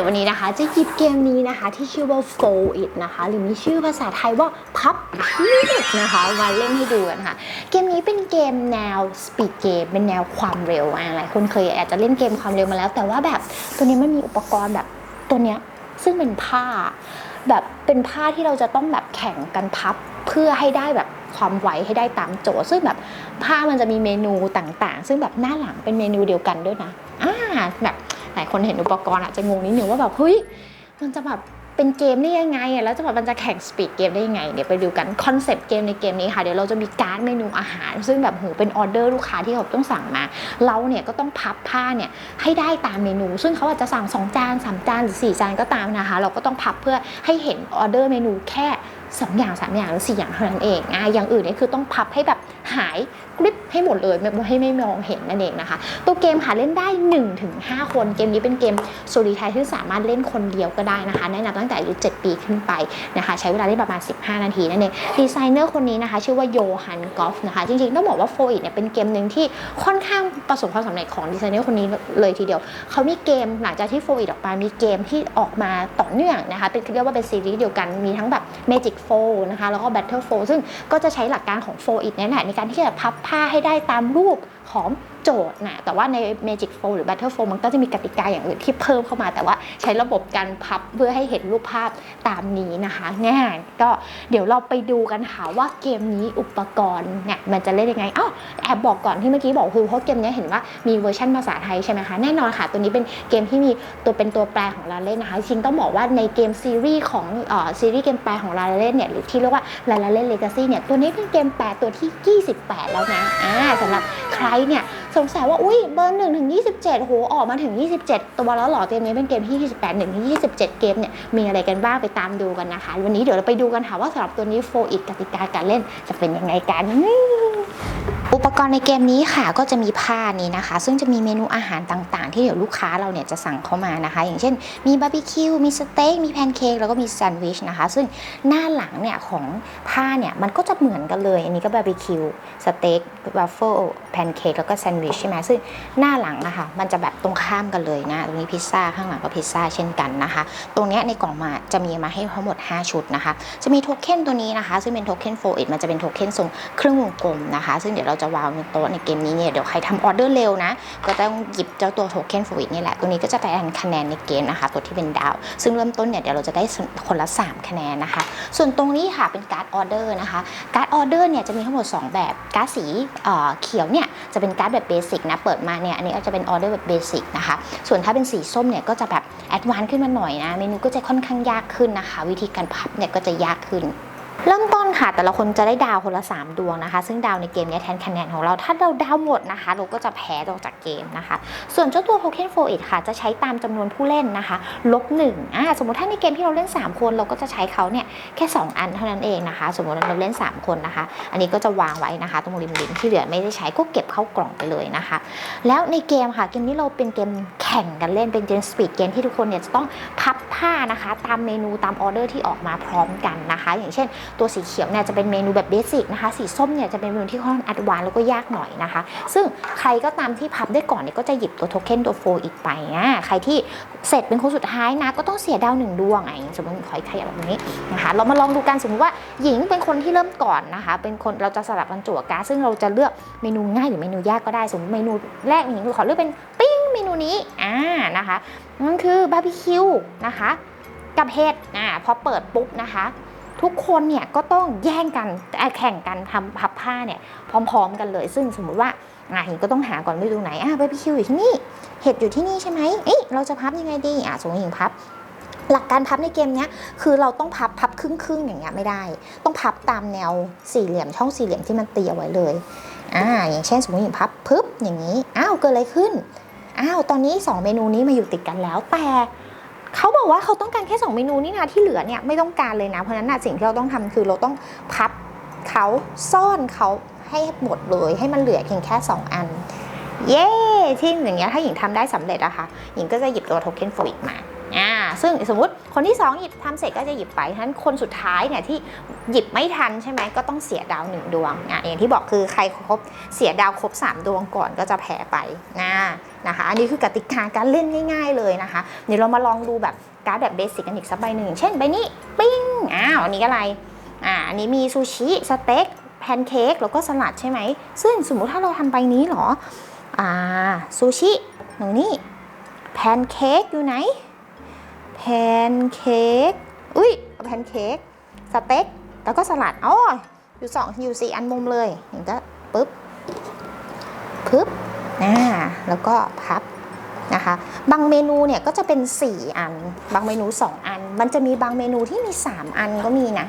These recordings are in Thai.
ดี๋ยววันนี้นะคะ จะหยิบเกมนี้นะคะ ที่ชื่อว่า f o It นะคะ หรือมีชื่อภาษาไทยว่า Pub It นะคะ มาเล่นให้ดูกันค่ะ เกมนี้เป็นเกมแนว speed game เป็นแนวความเร็วอะหลายคนเคยอาจจะเล่นเกมความเร็วมาแล้ว แต่ว่าแบบตัวนี้มันมีอุปกรณ์แบบตัวเนี้ยซึ่งเป็นผ้า แบบเป็นผ้าที่เราจะต้องแบบแข่งกันพับเพื่อให้ได้แบบความไวให้ได้ตามโจทย์ ซึ่งแบบผ้ามันจะมีเมนูต่างๆ ซึ่งแบบหน้าหลังเป็นเมนูเดียวกันด้วยนะอ่าแบบ คนเห็นอุปกรณ์อาจจะงงนิดนึงว่าแบบเฮ้ยมันจะแบบเป็นเกมได้ยังไงอะแล้วจะแบบมันจะแข่งสปีดเกมได้ยังไงเดี๋ยวไปดูกันคอนเซปต์เกมในเกมนี้ค่ะเดี๋ยวเราจะมีการ์ดเมนูอาหาร ซึ่งแบบโหเป็นออเดอร์ลูกค้าที่เขาต้องสั่งมา เราเนี่ยก็ต้องพับผ้าเนี่ยให้ได้ตามเมนู ซึ่งเขาอาจจะสั่ง 2 จาน 3 จานหรือ 4 จานก็ตามนะคะ เราก็ต้องพับเพื่อให้เห็นออเดอร์เมนูแค่ 2 อย่าง 3 อย่างหรือ 4 อย่างเท่านั้นเองอะอย่างอื่นนี่คือต้องพับให้แบบหายกริบให้หมดเลยไม่ให้ไม่มองเห็นนั่นเองนะคะ ตัวเกมค่ะเล่นได้ 1-5 คนเกมนี้เป็นเกมโซลิทายที่สามารถเล่นคนเดียวก็ได้นะคะ แนะนำตั้งแต่อายุ 7 ปีขึ้นไปนะคะ ใช้เวลาเล่นประมาณ 15 นาทีนั่นเองดีไซเนอร์คนนี้นะคะ ชื่อว่าโยฮันกอฟนะคะจริงๆต้องบอกว่าโฟอิเนี่ยเป็นเกมหนึ่งที่ค่อนข้างประสบความสำเร็จของดีไซเนอร์คนนี้เลยทีเดียวเขามีเกมหลังจากที่โฟอิออกมามีเกมที่ออกมาต่อเนื่องนะคะเป็นเรียกว่าเป็นซีรีส์เดียวกันมีทั้งแบบ Magic f o นะคะ แล้วก็ Battle f o ซึ่งก็จะใช้หลักการของ f o อิเนี่แหละในการที่จะพับผ้าให้ได้ตามรูป ของโจทย์นะแต่ว่าใน Magic f o หรือ Battle f o มันก็จะมีกติกาอย่างอื่นที่เพิ่มเข้ามา แต่ว่าใช้ระบบการพับเพื่อให้เห็นรูปภาพตามนี้นะคะง่ายก็เดี๋ยวเราไปดูกันค่ะว่าเกมนี้อุปกรณ์เนี่ยมันจะเล่นยังไงอ้าวแอบบอกก่อนที่เมื่อกี้บอกคือเพราะเกมนี้เห็นว่ามีเวอร์ชันภาษาไทยใช่ไหมคะแน่นอนค่ะ ตัวนี้เป็นเกมที่มีตัวเป็นตัวแปลของเราเล่นนะคะจริงต้องบอกว่าในเกมซีรีส์ของเอ่อซีรีส์เกมแปลของเราเล่นเนี่ยหรือที่เรียกว่าลาลาเล่นเลกาซี่เนี่ยตัวนี้เป็นเกมแปลตัวที่ 28 แล้วนะอ่าสำหรับใครเนี่ยสงสัยว่าอุ้ยเบอร์1ถึง27โหออกมาถึง 27 ตัวแล้วหรอเกมนี้เป็นเกมที่ 28 1ถึง27 เกมเนี่ยมีอะไรกันบ้างไปตามดูกันนะคะ วันนี้เดี๋ยวเราไปดูกันค่ะว่าสำหรับตัวนี้โฟอิดกติกาการเล่นจะเป็นยังไงกัน อุปกรณ์ในเกมนี้ค่ะก็จะมีผ้านี้นะคะ ซึ่งจะมีเมนูอาหารต่างๆ ที่เดี๋ยวลูกค้าเราเนี่ยจะสั่งเข้ามานะคะ อย่างเช่น มีบาร์บีคิวมีสเต็กมีแพนเค้กแล้วก็มีแซนด์วิชนะคะ ซึ่งหน้าหลังเนี่ยของผ้าเนี่ยมันก็จะเหมือนกันเลย อันนี้ก็บาร์บีคิวสเต็กวัฟเฟิลแพนเค้กแล้วก็แซนด์วิชใช่ไหมซึ่งหน้าหลังนะคะมันจะแบบตรงข้ามกันเลยนะ ตรงนี้พิซซ่าข้างหลังก็พิซซ่าเช่นกันนะคะ ตรงเนี้ยในกล่องมาจะมีมาให้ทั้งหมด 5 ชุดนะคะ จะมีโทเค็นตัวนี้นะคะ ซึ่งเป็นโทเค็นโฟอิมันจะเป็นโทเค็นทรงเครื่องวงกลมนะคะ ซึ่งเดี๋ยวเราจะวางบนโต๊ะในเกมนี้เนี่ยเดี๋ยวใครทำออเดอร์เร็วนะ ก็ต้องหยิบเจ้าตัวโทเค็นโฟอินี่แหละ ตัวนี้ก็จะแทนคะแนนในเกมนะคะ ตัวที่เป็นดาว ซึ่งเริ่มต้นเนี่ยเดี๋ยวเราจะได้คนละ 3 คะแนนนะคะ ส่วนตรงนี้ค่ะเป็นการ์ดออเดอร์นะคะ การ์ดออเดอร์เนี่ยจะมีทั้งหมด 2 แบบ การ์ดสีเอ่อเขียวเนี่ยจะเป็นการ์ดแบบเบสิกนะ เปิดมาเนี่ยอันนี้ก็จะเป็นออเดอร์แบบเบสิกนะคะ ส่วนถ้าเป็นสีส้มเนี่ยก็จะแบบแอดวานซ์ขึ้นมาหน่อยนะ เมนูก็จะค่อนข้างยากขึ้นนะคะ วิธีการพับเนี่ยก็จะยากขึ้น เริ่มต้นค่ะแต่ละคนจะได้ดาวคนละ 3 ดวงนะคะ ซึ่งดาวในเกมนี้แทนคะแนนของเราถ้าเราดาวหมดนะคะ เราก็จะแพ้ออกจากเกมนะคะ ส่วนเจ้าตัว Token f o r it ค่ะ จะใช้ตามจำนวนผู้เล่นนะคะลบหนึ่งอ่าสมมติถ้าในเกมที่เราเล่น 3 คนเราก็จะใช้เขาเนี่ยแค่ 2 อันเท่านั้นเองนะคะ สมมติเราเล่น 3 คนนะคะ อันนี้ก็จะวางไว้นะคะ ตรงริมริมๆที่เหลือไม่ได้ใช้ก็เก็บเข้ากล่องไปเลยนะคะ แล้วในเกมค่ะเกมนี้เราเป็นเกมแข่งกันเล่นเป็นเกมสปีดเกมที่ทุกคนเนี่ยจะต้องพับผ้านะคะ ตามเมนูตามออเดอร์ที่ออกมาพร้อมกันนะคะ อย่างเช่นตัวสีเขียวเนี่ยจะเป็นเมนูแบบเบสิกนะคะ สีส้มเนี่ยจะเป็นเมนูที่ค่อนข้างอัดวานแล้วก็ยากหน่อยนะคะ ซึ่งใครก็ตามที่พับได้ก่อนเนี่ยก็จะหยิบตัวโทเค็นตัวโฟอีกไปนะใครที่เสร็จเป็นคนสุดท้ายนะ ก็ต้องเสียดาวหนึ่งดวงไงสมมติขอขยับแบบนี้นะคะ เรามาลองดูกันสมมติว่าหญิงเป็นคนที่เริ่มก่อนนะคะ เป็นคนเราจะสลับกันจั่วการดซึ่งเราจะเลือกเมนูง่ายหรือเมนูยากก็ได้สมมติเมนูแรกหญิงขอเลือกเป็นปิ้งเมนูนี้อ่านะคะนั่นคือบาร์บีคิวนะคะ กับเห็ดอ่าพอเปิดปุ๊บนะคะ ทุกคนเนี่ยก็ต้องแย่งกันแข่งกันทำพับผ้าเนี่ยพร้อม ๆ กันเลย ซึ่งสมมุติว่าอะห็นก็ต้องหาก่อนไม่รู้ไหนอะบาร์บีคิวอยู่ที่นี่ เห็ดอยู่ที่นี่ใช่ไหมเอ้ยเราจะพับยังไงดีอะสมมติหญิงพับ หลักการพับในเกมเนี้ยคือเราต้องพับพับครึ่งครึ่งๆอย่างเงี้ยไม่ได้ ต้องพับตามแนวสี่เหลี่ยมช่องสี่เหลี่ยมที่มันตีเอาไว้เลยอ่าอย่างเช่นสมมติหญิงพับปึ๊บอย่างนี้อ้าวเกิดอะไรขึ้นอ้าวตอนนี้สองเมนูนี้มาอยู่ติดกันแล้วแต่ เขาบอกว่าเขาต้องการแค่ 2 เมนูนี่นะที่เหลือเนี่ยไม่ต้องการเลยนะ เพราะฉะนั้นนะสิ่งที่เราต้องทำคือเราต้องพับเขาซ่อนเขาให้หมดเลยให้มันเหลือเพียงแค่ 2 อัน เย้ที่อย่างเงี้ยถ้าหญิงทำได้สำเร็จอะค่ะหญิงก็จะหยิบตัวโทเค็นโฟอีกมาอ่าซึ่งสมมติคนที่สองหยิบทำเสร็จก็จะหยิบไปฉะนั้นคนสุดท้ายเนี่ยที่หยิบไม่ทันใช่ไหมก็ต้องเสียดาวหนึ่งดวงอะอย่างที่บอกคือใครครบเสียดาวครบ 3 ดวงก่อนก็จะแพ้ไปนะ นะคะอันนี้คือกติกาการเล่นง่าย ๆเลยนะคะเดี๋ยวเรามาลองดูแบบการ์ดแบบเบสิกกันอีกสักใบหนึ่งเช่นใบนี้ปิ้งอ้าวอันนี้อะไรอ่าอันนี้มีซูชิสเต็กแพนเค้กแล้วก็สลัดใช่ไหม ซึ่งสมมุติถ้าเราทำใบนี้เหรอ อ่า ซูชิตรงนี้แพนเค้กอยู่ไหน แพนเค้ก อุ้ยแพนเค้ก สเต็ก แล้วก็สลัดอ๋ออยู่สองอยู่สี่อันมุมเลยอย่างก็ปึ๊บปึ๊บ อ่าแล้วก็พับนะคะ บางเมนูเนี่ยก็จะเป็น 4 อัน บางเมนู 2 อัน มันจะมีบางเมนูที่มี 3 อันก็มีนะ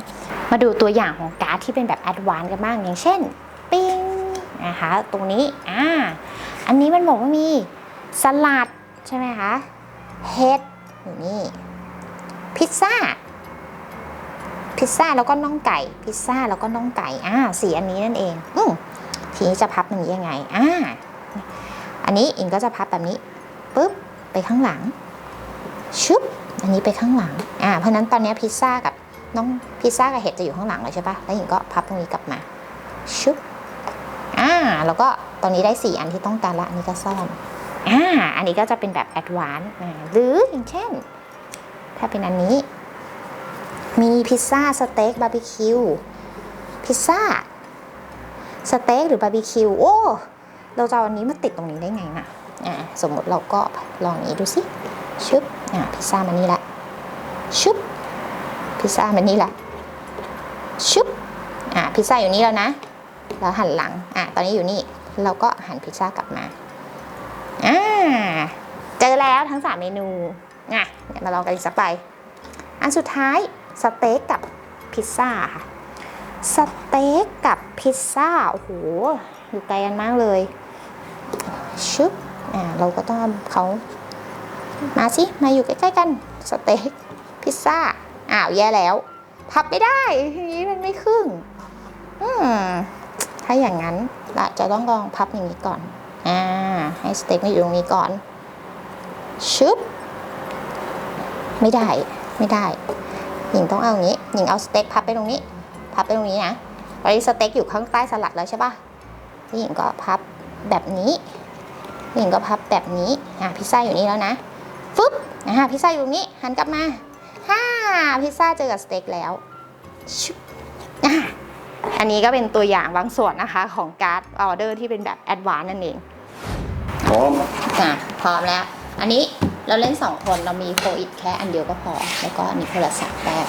มาดูตัวอย่างของการ์ดที่เป็นแบบแอดวานซ์กันบ้าง อย่างเช่น ปิ้งนะคะ ตรงนี้ อ่า อันนี้มันบอกว่ามีสลัดใช่ไหมคะเห็ดอยู่นี่พิซซ่าพิซซ่าแล้วก็น่องไก่ พิซซ่าแล้วก็น่องไก่ อ่าสีอันนี้นั่นเอง อืทีนี้จะพับอย่างนี้ยังไง อ่า อันนี้อิงก็จะพับแบบนี้ปุ๊บไปข้างหลังชุบอันนี้ไปข้างหลังอ่าเพราะนั้นตอนนี้พิซซ่ากับน้องพิซซ่ากับเห็ดจะอยู่ข้างหลังเลยใช่ปะแล้วอิงก็พับตรงนี้กลับมาชุบอ่าแล้วก็ตอนนี้ได้สี่อันที่ต้องการละอันนี้ก็ซ่อนอ่าอันนี้ก็จะเป็นแบบแอดวานซ์หรืออย่างเช่น ถ้าเป็นอันนี้ มีพิซซ่าสเต็กบาร์บีคิวพิซซ่าสเต็กหรือบาร์บีคิวโอ้ เราจะเอาอันนี้มาติดตรงนี้ได้ไงนะอ่าสมมติเราก็ลองนี้ดูสิชึบอ่าพิซซ่ามันนี่แหละชึบพิซซ่ามันนี่แหละชึบอ่าพิซซ่าอยู่นี่แล้วนะ แล้วหันหลังอ่าตอนนี้อยู่นี่เราก็หันพิซซ่ากลับมาอ่าเจอแล้วทั้งสามเมนูอะเดี๋ยวมาลองกันอีกสักใบอันสุดท้ายสเต็กกับพิซซ่าค่ะสเต็กกับพิซซ่าโอ้โห อยู่ไกลกันมากเลยชึบอ่าเราก็ต้องเขามาสิ มาอยู่ใกล้ๆกัน สเต็ก พิซซ่า อ้าว แย่แล้ว พับไม่ได้ทีนี้มันไม่ครึ่ง อืม ถ้าอย่างนั้นเราจะต้องลองพับอย่างนี้ก่อน อ่า ให้สเต็กมาอยู่ตรงนี้ก่อน ชึบ ไม่ได้ ไม่ได้ หญิงต้องเอาอย่างนี้ หญิงเอาสเต็กพับไปตรงนี้ พับไปตรงนี้นะตอนนี้สเต็กอยู่ข้างใต้สลัดแล้วใช่ปะ แล้วหญิงก็พับแบบนี้หญิงก็พับแบบนี้อะพิซซ่าอยู่นี่แล้วนะฟึบอะพิซซ่าอยู่ตรงนี้หันกลับมาฮ่าพิซซ่าเจอกับสเต็กแล้วชุบอะอันนี้ก็เป็นตัวอย่างบางส่วนนะคะของการ์ดออเดอร์ที่เป็นแบบแอดวานซ์นั่นเองพร้อมอะพร้อมแล้ว อันนี้เราเล่นสองคนเรามีโฟอิดแค่อันเดียวก็พอ แล้วก็อันนี้โทรศัพท์แต้ม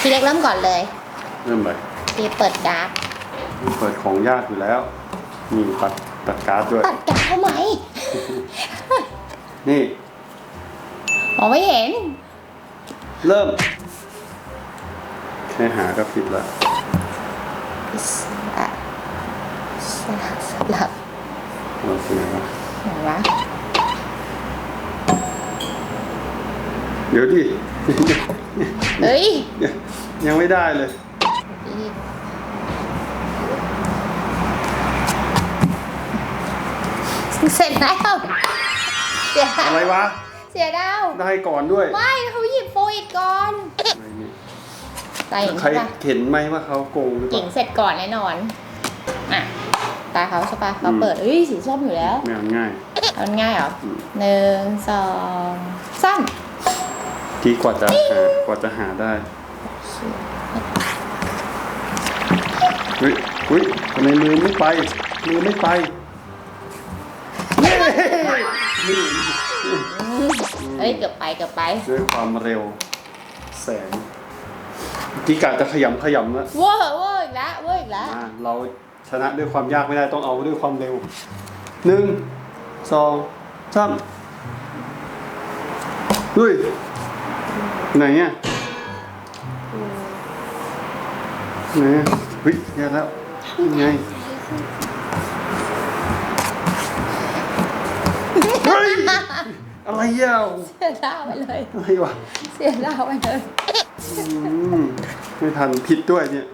พี่เล็กเริ่มก่อนเลย เริ่มเลยพี่เปิดการ์ดเปิดของยากอยู่แล้ว มีตัดตัดการ์ดด้วย ตัดการ์ดทำไมนี่ มองไม่เห็น เริ่ม แค่หาก็ผิดละพิซซ่าสลับสลับเราคืออะไรวะเห็นไหมเดี๋ยวดิ เฮ้ย ยังไม่ได้เลย เสร็จแล้วเสียดาอะไรววะ เสียดาวได้ก่อนด้วย ไม่เขาหยิบโฟอิดก่อนอะไรเนี่ยตาหญิงใครใช่ปะเห็นไหมว่าเขาโกงหรือหเปญิล่างเสร็จก่อนแน่นอนอะตาเขาใช่ปะเขาเปิดเอ้ยสีส้มอยู่แล้วไม่เอาง่ายเอาง่ายเหรออืมหนึ่งสองสามที่กว่าจะหากว่าจะหาได้เฮ้ยเฮ้ยทำไมมือไม่ไปมือไม่ไป เย้นี่เฮ้ยเกือบไปเกือบไป ด้วยความเร็ว แสงกีกาจะขยำขยำแล้วเวอร์เวอร์อีกแล้วเวอร์อีกแล้วมาเราชนะด้วยความยากไม่ได้ต้องเอาด้วยความเร็วหนึ่งสองสามดุยไหนเนี่ยไหนอะเฮ้ยแย่แล้วยังไง อะไรอะเสียดาวไปเลย อะไรวะเสียดาวไปเลย อืมไม่ทันผิดด้วยเนี่ย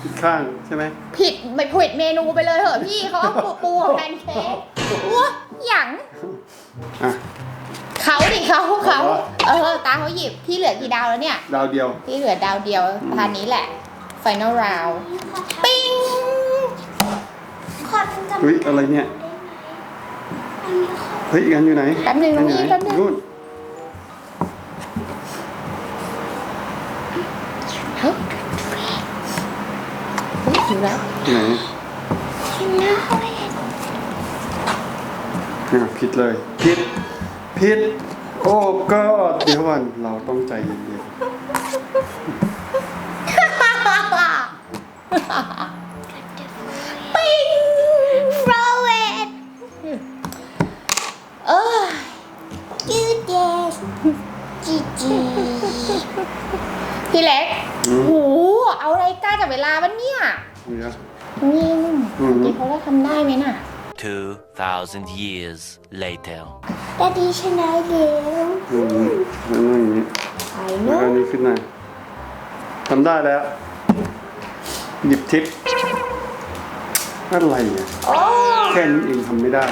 ผิดข้างใช่ไหมผิดไม่ผิดเมนูไปเลยเหอะพี่เขาเอาปูปูกับแพนเค้กว้าหยังอะ เขาดิเขาเขาอ๋อเออตาเขาหยิบพี่เหลือกี่ดาวแล้วเนี่ย ดาวเดียวพี่เหลือดาวเดียวพานนี้แหละ final round ปิ้งขอเป็นกำลังเฮ้ยอะไรเนี่ยอันนี้ขอ เฮ้ยอีกอันอยู่ไหนแป๊บหนึงน้องอัอีไหแป๊บหนึงนู่นเฮ้ยเฮ้ยอยู่แล้วที่ไหนกินนะเว้ยอะผิดเลย ผิด ผิด โอ้ก็เดี๋ยววันเราต้องใจเย็น พี่เล็กๆอืม โหเอาอะไรกล้าจับเวลาบ้านเนี่ยนี่นะ นี่อืม ดีเขาว่าทำได้ไหมน่ะ2,000 years later. ดาดีชนะเร็วอืมแล้วนั่งอย่างนี้ไอ้แล้วโน้ก็อันนี้ขึ้นมาทำได้แล้ว หยิบทิปอะไรอะโอ้แค่นี้เองทำไม่ได้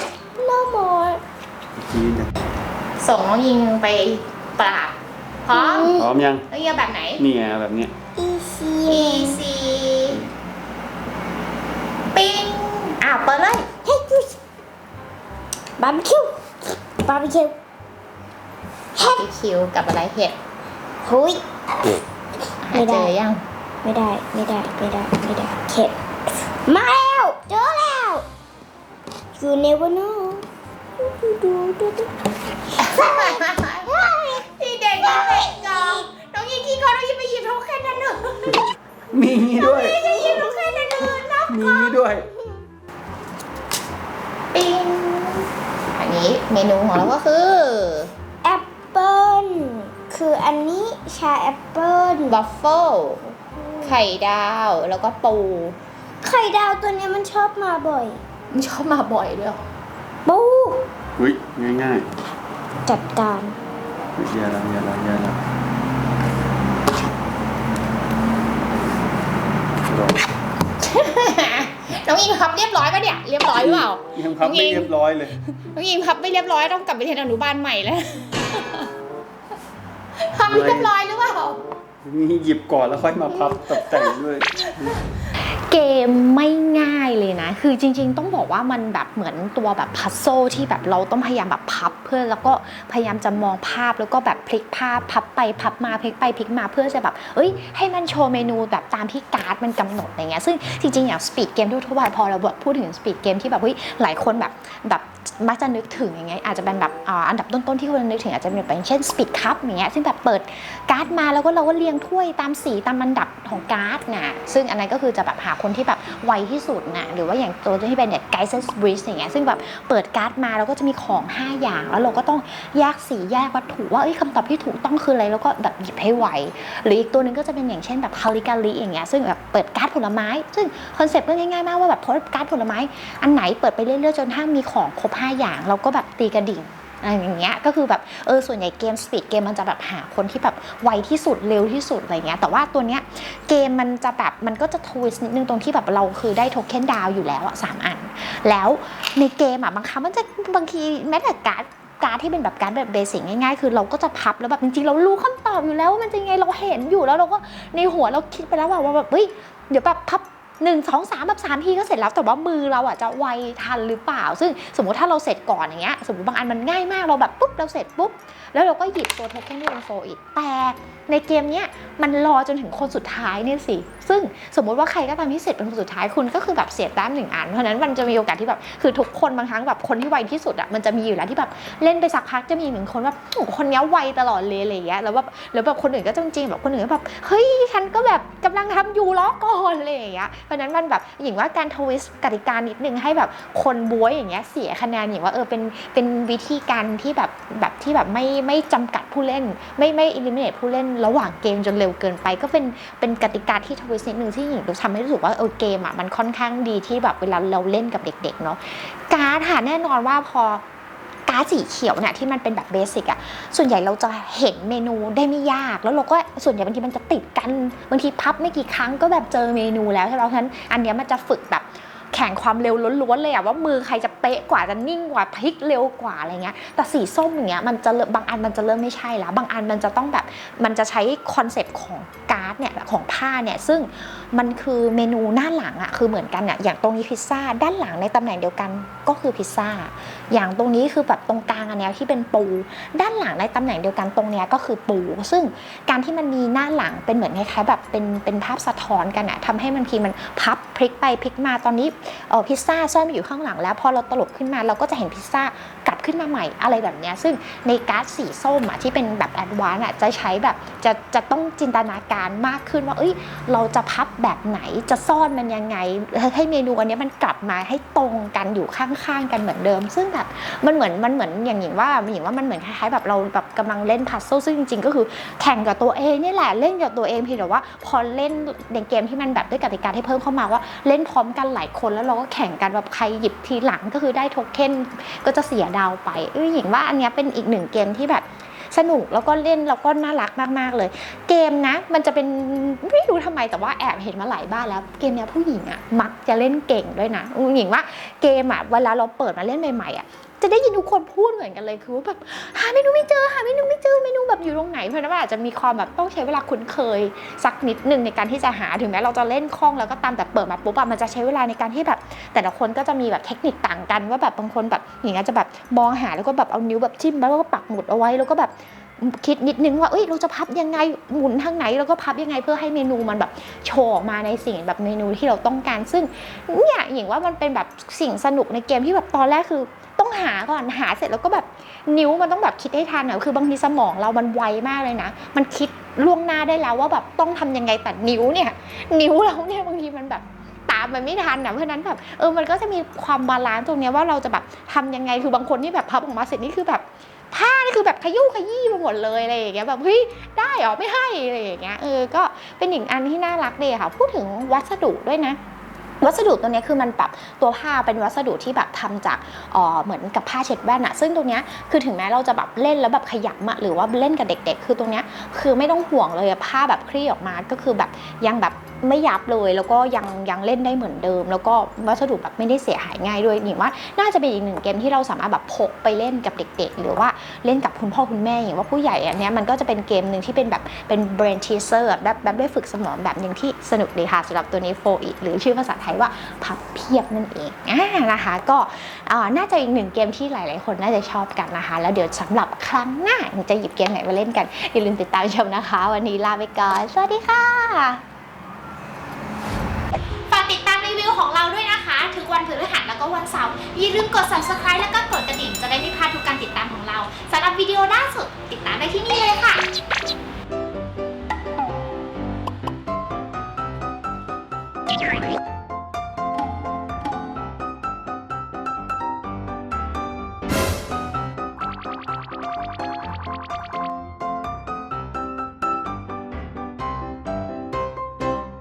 โนมอร์เมื่อกี้เนี่ยส่งน้องยิงไปปราบ พร้อมพร้อมยังแล้วยิงแบบไหน นี่ไงแบบเนี้ย อีซี easy ปิ้งอ้าวเปิดเลยเฮ้ยยูบาร์บีคิวบาร์บีคิวบาร์บีคิวกับอะไรเห็ดหุย หาไม่ได้เจอยังไม่ได้ไม่ได้ไม่ได้ไม่ได้เข็ดมาแล้วเจอแล้ว you never know ดูดูดูดู พี่เด็กยิงไปกองน้องยิงขี้กองน้องยิงไปหยิบโทเค็นนั่นหนึ่งมีงี้ด้วยจะหยิบโทเค็นนั่นหนึ่งนะมีงี้ด้วย ปิ้งอันนี้เมนูของเราก็คือแอปเปิ้ลคืออันนี้ชาแอปเปิ้ลบัฟเฟิลไข่ดาวแล้วก็ปู ไข่ดาวตัวเนี้ยมันชอบมาบ่อยมันชอบมาบ่อยด้วยเหรอปูอุ้ยง่ายๆ จัดการ ๆอย่าละอย่าละอย่าละรอน้องยิงพับเรียบร้อยปะเนี่ยเรียบร้อยหรือเปล่า ยังพับไม่เรียบร้อยเลย น้องยิงพับไม่เรียบร้อยต้องกลับไปเรียนอนุบาลใหม่แล้วพับไม่เรียบร้อยหรือเปล่า นี่หยิบก่อนแล้วค่อยมาพับตกแต่งด้วย เกมไม่ง่ายเลยนะ คือจริง ๆ ต้องบอกว่ามันแบบเหมือนตัวแบบพัซโซที่แบบเราต้องพยายามแบบพับเพื่อแล้วก็พยายามจะมองภาพแล้วก็แบบพลิกภาพพับไปพับมาพลิกไปพลิกมาเพื่อจะแบบ เอ้ย ให้มันโชว์เมนูแบบตามที่การ์ดมันกำหนดอะไรเงี้ยซึ่งจริงๆอย่างสปีดเกมทั่วไปพอเราแบบพูดถึงสปีดเกมที่แบบเฮ้ยหลายคนแบบแบบมักจะนึกถึงอย่างเงี้ยอาจจะเป็นแบบอันดับต้นๆที่คนนึกถึงอาจจะเป็นแบบอย่างเช่นสปีดคัพอย่างเงี้ยซึ่งแบบเปิดการ์ดมาแล้วก็เราก็เรียงถ้วยตามสีตามลำดับของการ์ดนะซึ่งอันนั้นก็คือจะแบบหาคนที่แบบไวที่สุดนะหรือว่าอย่างตัวที่เป็นเนี่ยไกซ์บริสอย่างเงี้ยซึ่งแบบเปิดการ์ดมาแล้วก็จะมีของ 5 อย่าง แล้วเราก็ต้องแยกสีแยกวัตถุว่าเอ้ยคำตอบที่ถูกต้องคืออะไรแล้วก็แบบหยิบให้ไวหรืออีกตัวหนึงก็จะเป็นอย่างเช่นแบบคาลิกาลิอย่างเงี้ยซึ่งแบบเปิดการ์ดผลไม้ ซึ่งคอนเซ็ปต์ก็ง่ายๆมากว่าแบบพอการ์ดผลไม้ อันไหนเปิดไปเรื่อยๆจนถ้ามีของครบ 5 อย่าง เราก็แบบตีกระดิ่ง อะไรอย่างเงี้ยก็คือแบบเออส่วนใหญ่เกมสปีดเกมมันจะแบบหาคนที่แบบไวที่สุดเร็วที่สุดอะไรเงี้ยแต่ว่าตัวเนี้ยเกมมันจะแบบมันก็จะทวิสต์นิดนึงตรงที่แบบเราคือได้โทเค็นดาวอยู่แล้วอะสามอัน แล้วในเกมอะบางครั้งมันจะบางทีแม้แต่การ์ดการ์ดที่เป็นแบบการ์ดแบบเบสิกง่ายๆ คือเราก็จะพับแล้วแบบจริงๆ เรารู้คำตอบอยู่แล้วว่ามันจะยังไงเราเห็นอยู่แล้วเราก็ในหัวเราคิดไปแล้วว่าว่าแบบเฮ้ยเดี๋ยวแบบพับ หนึ่งสองสามแบบสามทีก็เสร็จแล้วแต่ว่ามือเราอะจะไวทันหรือเปล่า ซึ่งสมมติถ้าเราเสร็จก่อนอย่างเงี้ยสมมติบางอันมันง่ายมากเราแบบปุ๊บเราเสร็จปุ๊บ แล้วเราก็หยิบตัวโทเค็นที่เป็นโฟอีกแต่ในเกมเนี้ยมันรอจนถึงคนสุดท้ายเนี่ยสิ ซึ่งสมมุติว่าใครก็ตามที่เสร็จเป็นคนสุดท้ายคุณก็คือแบบเสียแต้มหนึ่งอัน เพราะนั้นมันจะมีโอกาสที่แบบคือทุกคนบางครั้งแบบคนที่ไวที่สุดอะมันจะมีอยู่แล้วที่แบบเล่นไปสักพักจะมีหนึ่งคนว่าโอ้คนเนี้ยไวตลอดเลยอะไรเงี้ยแล้วแบบแล้วแบบคนอื่นก็จริงๆแบบคนอื่นก็แบบเฮ้ยฉันก็แบบกำลังทำอยู่ล้อก่อนอะไรอย่างเงี้ยเพราะนั้นมันแบบอย่างว่าการทวิสต์กติกานิดนึงให้แบบคนบวยอย่างเงี้ยเสียคะแนนอย่างว่าเออเป็นเป็นวิธีการที่แบบแบบที่แบบไม่ไม่จำกัดผู้เล่น ไม่ไม่อิลิมิเนตผู้เล่นระหว่างเกมจนเร็วเกินไป ก็เป็นเป็นกติกาที่ทวิสต์นิดนึงที่หญิงทำให้รู้สึกว่าเออเกมอะมันค่อนข้างดีที่แบบเวลาเราเล่นกับเด็กๆเนาะการ์ดค่ะแน่นอนว่าพอาสีเขียวเนี่ยที่มันเป็นแบบเบสิกอะส่วนใหญ่เราจะเห็นเมนูได้ไม่ยาก แล้วเราก็ส่วนใหญ่บางทีมันจะติดกันบางทีพับไม่กี่ครั้งก็แบบเจอเมนูแล้วใช่ไหมเพราะฉะนั้นอันเนี้ยมันจะฝึกแบบ แข่งความเร็วล้วนๆเลยอะว่ามือใครจะเป๊ะกว่าจะนิ่งกว่าพลิกเร็วกว่าอะไรเงี้ยแต่สีส้มอย่างเงี้ยมันจะเริ่มบางอันมันจะเริ่มไม่ใช่แล้วบางอันมันจะต้องแบบมันจะใช้คอนเซปต์ของการ์ดเนี่ยของผ้าเนี่ยซึ่งมันคือเมนูหน้าหลังอะคือเหมือนกันอะอย่างตรงนี้พิซซ่าด้านหลังในตำแหน่งเดียวกันก็คือพิซซ่าอย่างตรงนี้คือแบบตรงกลางอันเนี้ยที่เป็นปู ด้านหลังในตำแหน่งเดียวกันตรงเนี้ยก็คือปู ซึ่งการที่มันมีหน้าหลังเป็นเหมือนคล้ายๆแบบเป็นเป็นภาพสะท้อนกันอะทำให้มันทีมันพับพลิกไปพลิกมาตอนนี้พิซซ่าซ่อนอยู่ข้างหลังแล้วพอเราตลบขึ้นมาเราก็จะเห็นพิซซ่ากั ขึ้นมาใหม่อะไรแบบนี้ซึ่งในการ์ดสีส้มอะที่เป็นแบบแอดวานซ์อะจะใช้แบบจะจะต้องจินตนาการมากขึ้นว่าเอ้ยเราจะพับแบบไหนจะซ่อนมันยังไง ให้เมนูอันนี้มันกลับมาให้ตรงกันอยู่ข้างๆกันเหมือนเดิม ซึ่งแบบมันเหมือนมันเหมือนอย่างหญิงว่าหญิงว่ามันเหมือนคล้ายๆแบบเราแบบกำลังเล่นพัซเซิลซึ่งจริงๆก็คือแข่งกับตัวเองนี่แหละเล่นกับตัวเองเพียงแต่ว่า พอเล่นในเกมที่มันแบบด้วยกติกาที่เพิ่มเข้ามาว่าเล่นพร้อมกันหลายคนแล้วเราก็แข่งกันแบบใครหยิบทีหลังก็คือได้โทเค็นก็จะเสียดาวไปเอ้ยหญิงว่าอันนี้เป็นอีกหนึ่งเกมที่แบบสนุกแล้วก็เล่นแล้วก็น่ารักมาก ๆ เลย เกมนะ มันจะเป็นไม่รู้ทำไมแต่ว่าแอบเห็นมาหลายบ้านแล้ว เกมเนี้ยผู้หญิงอะมักจะเล่นเก่งด้วยนะหญิงว่าเกมอะเวลาเราเปิดมาเล่นใหม่ๆอะ จะได้ยินทุกคนพูดเหมือนกันเลยคือว่าแบบหาเมนูไม่เจอหาเมนูไม่เจอเมนูแบบอยู่ตรงไหนเพราะฉะนั้นอาจจะมีความแบบต้องใช้เวลาคุ้นเคย สักนิดหนึ่งในการที่จะหาถึงแม้เราจะเล่นคล่องแล้วก็ตามแต่เปิดมาปุ๊บมันจะใช้เวลาในการที่แบบ แต่ละคนก็จะมีแบบเทคนิคต่างกัน ว่าแบบบางคนแบบอย่างเงี้ยจะแบบมองหาแล้วก็แบบเอานิ้วแบบจิ้มแล้วก็ปักหมุดเอาไว้แล้วก็แบบคิดนิดนึงว่า เอ้ย เราจะพับยังไง หมุนทางไหน แล้วก็พับยังไงเพื่อให้เมนูมันแบบโชว์ออกมาในสิ่งแบบเมนูที่เราต้องการ ซึ่งเนี่ยหญิงว่ามันเป็นแบบสิ่งสนุกในเกมที่แบบตอนแรกคือ หาก่อนหาเสร็จแล้วก็แบบนิ้วมันต้องแบบคิดให้ทันอะคือบางทีสมองเรามันไวมากเลยนะ มันคิดล่วงหน้าได้แล้วว่าแบบต้องทำยังไงแต่นิ้วเนี่ย นิ้วเราเนี่ยบางทีมันแบบตามมันไม่ทันอะเพราะนั้นแบบเออมันก็จะมีความบาลานซ์ตรงเนี้ยว่าเราจะแบบทำยังไงคือบางคนที่แบบพับออกมาเสร็จนี่คือแบบผ้านี่คือแบบขยุ่ขยี้ไปหมดเลยอะไรอย่างเงี้ยแบบเฮ้ยได้หรอไม่ให้อะไรอย่างเงี้ยเออก็เป็นอีกอันที่น่ารักดีค่ะ พูดถึงวัสดุด้วยนะ วัสดุตัวนี้คือมันแบบตัวผ้าเป็นวัสดุที่แบบทำจากเหมือนกับผ้าเช็ดแว่นอะซึ่งตรงนี้คือถึงแม้เราจะแบบเล่นแล้วแบบขยำอะหรือว่าเล่นกับเด็ก ๆ คือตรงนี้คือไม่ต้องห่วงเลยผ้าแบบคลี่ออกมาก็คือแบบยังแบบ ไม่ยับเลยแล้วก็ยังยังเล่นได้เหมือนเดิม แล้วก็วัสดุแบบไม่ได้เสียหายง่ายด้วยหนิงว่า น่าจะเป็นอีกหนึ่งเกมที่เราสามารถแบบพกไปเล่นกับเด็ก ๆ หรือว่าเล่นกับคุณพ่อคุณแม่อย่างว่าผู้ใหญ่อันนี้มันก็จะเป็นเกมหนึ่งที่เป็นแบบเป็น brain teaser อะแบบแบบได้ฝึกสมองแบบหนึ่งที่สนุกดีค่ะสำหรับตัวนี้ for it หรือชื่อภาษาไทยว่าพับเพียบนั่นเองอ่านะคะก็อ่าน่าจะอีกหนึ่งเกมที่หลาย ๆ คนน่าจะชอบกันนะคะ แล้วเดี๋ยวสำหรับครั้งหน้าจะหยิบเกมไหนมาเล่นกันอย่าลืมติดตามชมนะคะ วันนี้ลาไปก่อนสวัสดีค่ะ ของเราด้วยนะคะ ทุกวันพฤหัสแล้วก็วันเสาร์อย่าลืมกด subscribe แล้วก็กดกระดิ่งจะได้ไม่พลาดทุกการติดตามของเราสำหรับวิดีโอล่าสุดติดตามได้ที่นี่เลยค่ะ